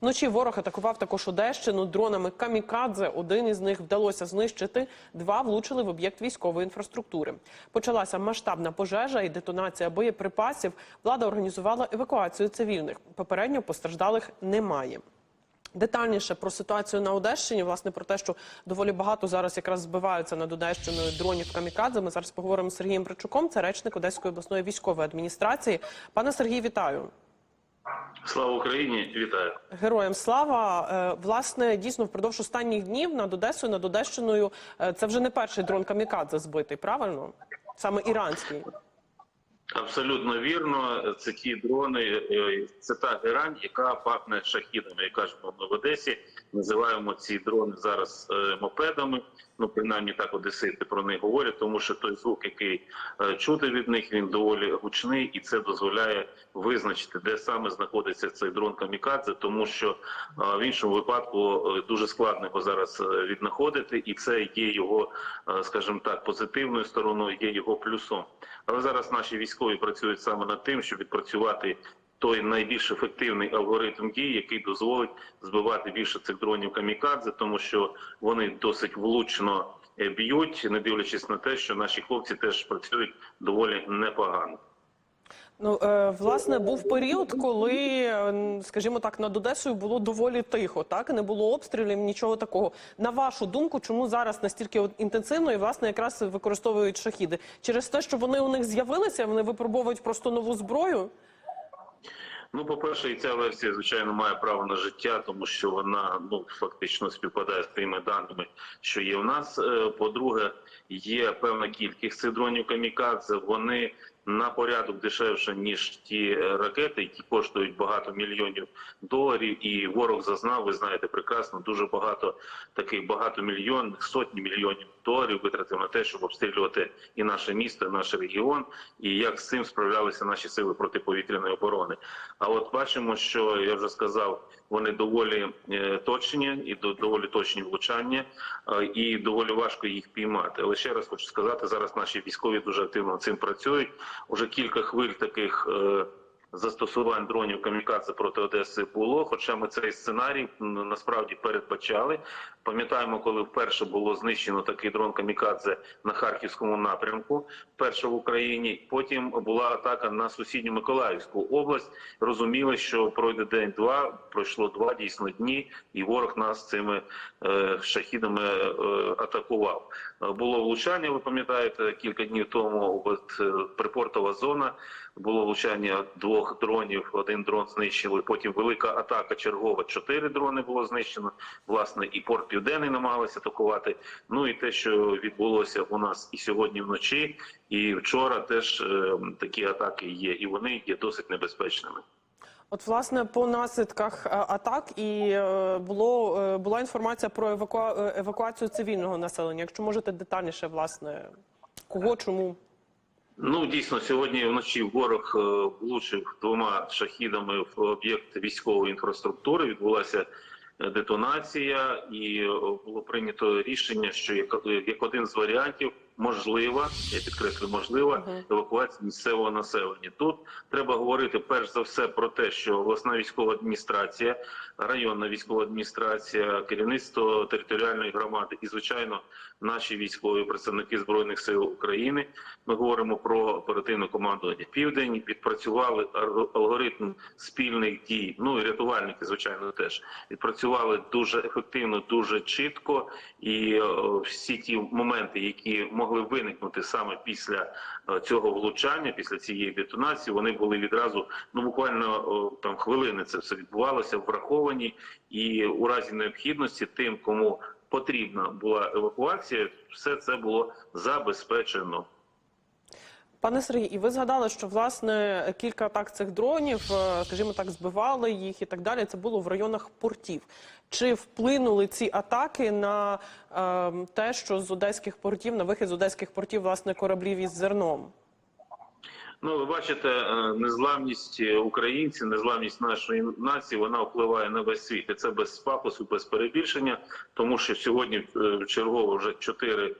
Вночі ворог атакував також Одещину дронами камікадзе. Один із них вдалося знищити. Два влучили в об'єкт військової інфраструктури. Почалася масштабна пожежа і детонація боєприпасів. Влада організувала евакуацію цивільних. Попередньо постраждалих немає. Детальніше про ситуацію на Одещині, власне, про те, що доволі багато зараз якраз збиваються над Одещиною дронів камікадзе. Ми зараз поговоримо з Сергієм Бричуком, це речник Одеської обласної військової адміністрації. Пане Сергій, вітаю. Слава Україні! Вітаю! Героям слава Е, власне дійсно впродовж останніх днів над Одесою, над Одещиною е, це вже не перший дрон камікадзе збитий, правильно? Саме іранський. Абсолютно вірно. Це ті дрони, е, це та герань, яка пахне шахідами. Як кажемо ми в Одесі. Називаємо ці дрони зараз е, мопедами. Ну, принаймні так одесити про них говорять, тому що той звук, який е, чути від них, він доволі гучний, і це дозволяє визначити, де саме знаходиться цей дрон камікадзе, тому що е, в іншому випадку дуже складно його зараз віднаходити, і це є його, скажімо так, позитивною стороною, є його плюсом. Але зараз наші військові працюють саме над тим, щоб відпрацювати той найбільш ефективний алгоритм дій, який дозволить збивати більше цих дронів камікадзе, тому що вони досить влучно е, б'ють, не дивлячись на те, що наші хлопці теж працюють доволі непогано. Ну е, власне був період, коли, скажімо так, над Одесою було доволі тихо, так не було обстрілів, нічого такого. На вашу думку, чому зараз настільки інтенсивно і власне якраз використовують шахіди? Через те, що вони у них з'явилися, вони випробовують просто нову зброю. Ну, по-перше, і ця версія, звичайно, має право на життя, тому що вона ну фактично співпадає з тими даними, що є в нас. Е, По-друге, є певна кількість дронів камікадзе. Вони на порядок дешевше ніж ті е, ракети, які коштують багато мільйонів доларів. І ворог зазнав, ви знаєте прекрасно, дуже багато таких багатомільйонних, сотні мільйонів доларів витратив на те, щоб обстрілювати і наше місто, і наш регіон, і як з цим справлялися наші сили протиповітряної оборони. А от бачимо, що я вже сказав, вони доволі е, точні і до- доволі точні влучання, е, і доволі важко їх піймати. Але ще раз хочу сказати, зараз наші військові дуже активно цим працюють. Уже кілька хвиль таких. Застосувань дронів камікадзе проти Одеси було. Хоча ми цей сценарій насправді передбачали. Пам'ятаємо, коли вперше було знищено такий дрон камікадзе на харківському напрямку, вперше в Україні. Потім була атака на сусідню Миколаївську область. Розуміли, що пройде день-два. Пройшло два дійсно дні, і ворог нас цими е, шахідами е, атакував. Е, Було влучання. Ви пам'ятаєте, кілька днів тому. От е, припортова зона було влучання двох дронів. Один дрон знищили. Потім велика атака чергова. Чотири дрони було знищено. Власне, і порт південний намагалися атакувати. Ну і те, що відбулося у нас і сьогодні вночі, і вчора теж е, такі атаки є, і вони є досить небезпечними. От, власне, по наслідках е, атак і е, було е, була інформація про евакуа... е, евакуацію цивільного населення. Якщо можете детальніше, власне, кого, чому? Ну дійсно, сьогодні вночі ворог е, влучив двома шахідами в об'єкт військової інфраструктури. Відбулася е, детонація, і е, було прийнято рішення, що як, як один з варіантів можлива, я підкреслю, можлива евакуація місцевого населення. Тут треба говорити перш за все про те, що обласна військова адміністрація, районна військова адміністрація, керівництво територіальної громади і, звичайно, наші військові представники збройних сил України. Ми говоримо про оперативне командування Південь. Відпрацювали алгоритм спільних дій. Ну і рятувальники, звичайно, теж відпрацювали дуже ефективно, дуже чітко. І всі ті моменти, які могли виникнути саме після е, цього влучання, після цієї детонації, вони були відразу ну буквально там хвилини. Це все відбувалося, враховані, і у разі необхідності тим, кому потрібна була евакуація, все це було забезпечено. Пане Сергій, і ви згадали, що власне кілька атак цих дронів, е, скажімо так, збивали їх і так далі. Це було в районах портів. Чи вплинули ці атаки на е, те, що з одеських портів, на вихід з одеських портів, власне, кораблів із зерном? Ну, ви бачите, е, незламність українців, незламність нашої нації, вона впливає на весь світ. І це без пафосу, без перебільшення, тому що сьогодні е, чергово вже чотири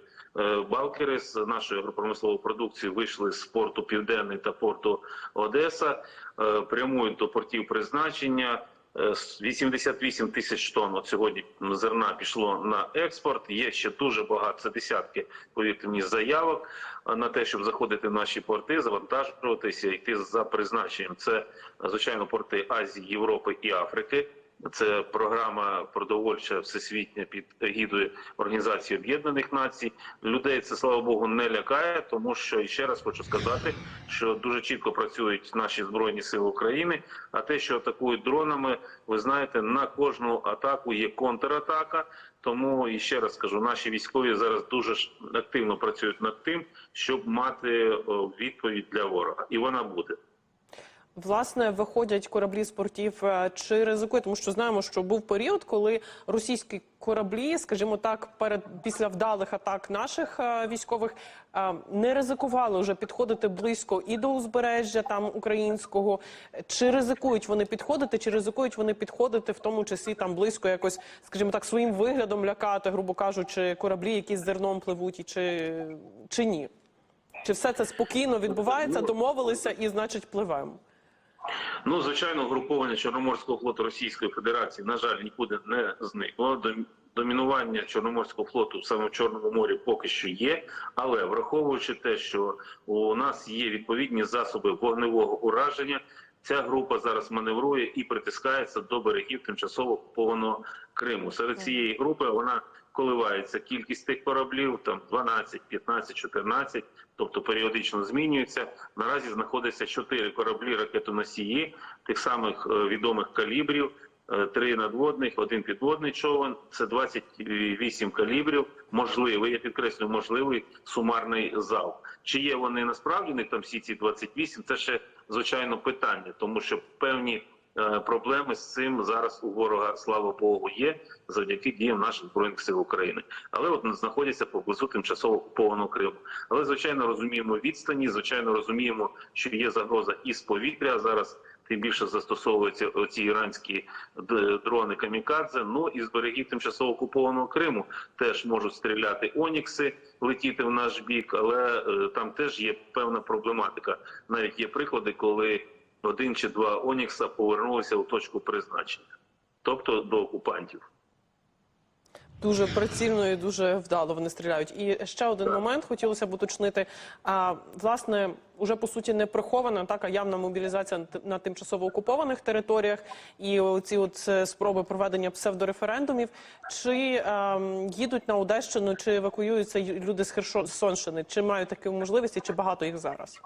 балкери з нашої агропромислової продукції вийшли з порту Південний та порту Одеса, е, прямують до портів призначення. Е, с- 88 тисяч тонн от сьогодні зерна пішло на експорт. Є ще дуже багато, це десятки, повірте мені, заявок е, на те, щоб заходити в наші порти, завантажуватися, йти за призначенням. Це, е, звичайно, порти Азії, Європи і Африки. Це програма продовольча всесвітня під егідою Організації Об'єднаних Націй. Людей це слава Богу не лякає, тому що і ще раз хочу сказати, що дуже чітко працюють наші збройні сили України. А те, що атакують дронами, ви знаєте, на кожну атаку є контратака. Тому і ще раз скажу, наші військові зараз дуже активно працюють над тим, щоб мати відповідь для ворога, і вона буде. Власне, виходять кораблі з портів е, чи ризикує, тому що знаємо, що був період, коли російські кораблі, скажімо так, перед після вдалих атак наших е, військових е, не ризикували вже підходити близько і до узбережжя там українського. Чи ризикують вони підходити, чи ризикують вони підходити, в тому числі там близько якось, скажімо так, своїм виглядом лякати, грубо кажучи, кораблі, які з зерном пливуть, і чи, чи ні? Чи все це спокійно відбувається, домовилися і, значить, пливемо? Ну, звичайно, угруповання Чорноморського флоту Російської Федерації, на жаль, нікуди не зникло. Домінування Чорноморського флоту саме в Чорному морі поки що є, але враховуючи те, що у нас є відповідні засоби вогневого ураження, ця група зараз маневрує і притискається до берегів тимчасово окупованого Криму. Серед цієї групи вона коливається кількість тих кораблів, там 12, 15, 14, тобто періодично змінюється. Наразі знаходиться чотири кораблі ракетоносії тих самих е, відомих калібрів. е, Три надводних, один підводний човен. Це 28 калібрів. Можливий, я підкреслюю, можливий сумарний залп. Чи є вони насправді них там всі ці 28? Це ще звичайно питання, тому що певні проблеми з цим зараз у ворога, слава Богу, є завдяки діям наших збройних сил України. Але от знаходяться поблизу тимчасово окупованого Криму. Але звичайно розуміємо відстані, звичайно розуміємо, що є загроза із повітря зараз. Тим більше застосовуються ці іранські дрони камікадзе. Ну і з берегів тимчасово окупованого Криму теж можуть стріляти онікси, летіти в наш бік, але е, там теж є певна проблематика. Навіть є приклади, коли один чи два онікса повернулися у точку призначення, тобто до окупантів. Дуже прицільно і дуже вдало вони стріляють. І ще один момент хотілося б уточнити. А власне, уже по суті не прихована так, а явна мобілізація на тимчасово окупованих територіях і ці от е, спроби проведення псевдореферендумів. Чи ем, їдуть на Одещину, чи евакуюються люди з Херсонщини? Чи мають таку можливість, і чи багато їх зараз?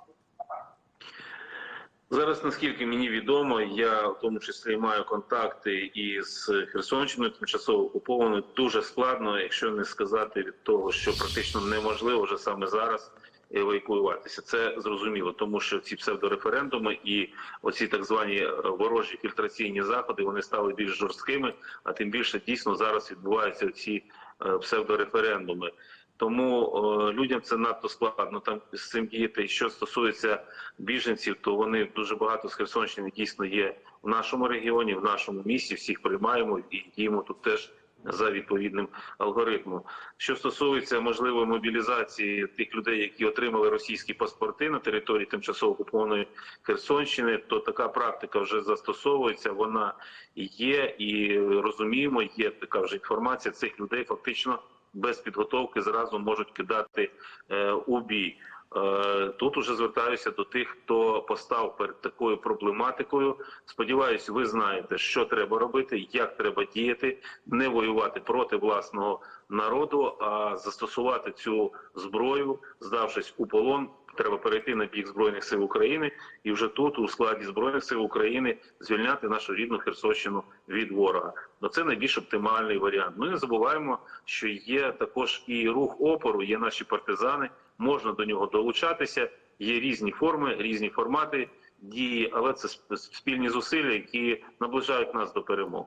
Зараз, наскільки мені відомо, я в тому числі маю контакти із Херсонщиною, тимчасово окупованою. Дуже складно, якщо не сказати від того, що практично неможливо вже саме зараз евакуюватися. Це зрозуміло, тому що ці псевдореферендуми і оці так звані е, ворожі фільтраційні заходи вони стали більш жорсткими, а тим більше дійсно зараз відбуваються ці е, псевдореферендуми. Тому е, людям це надто складно там з цим діяти. І Що стосується біженців, то вони дуже багато з Херсонщини дійсно є в нашому регіоні, в нашому місті. Всіх приймаємо і діємо тут теж за відповідним алгоритмом. Що стосується можливої мобілізації тих людей, які отримали російські паспорти на території тимчасово окупованої Херсонщини, то така практика вже застосовується. Вона є і розуміємо, є така вже інформація цих людей фактично без підготовки зразу можуть кидати е, у бій. Е, Тут уже звертаюся до тих, хто постав перед такою проблематикою. Сподіваюсь, ви знаєте, що треба робити, як треба діяти, не воювати проти власного народу, а застосувати цю зброю, здавшись у полон. Треба перейти на бік збройних сил України і вже тут, у складі збройних сил України, звільняти нашу рідну Херсонщину від ворога. Ну це найбільш оптимальний варіант. Ми не забуваємо, що є також і рух опору, є наші партизани. Можна до нього долучатися. Є різні форми, різні формати дії, але це спільні зусилля, які наближають нас до перемоги.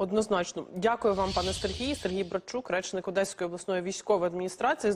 Однозначно, дякую вам, пане Сергій. Сергій Братчук, речник Одеської обласної військової адміністрації.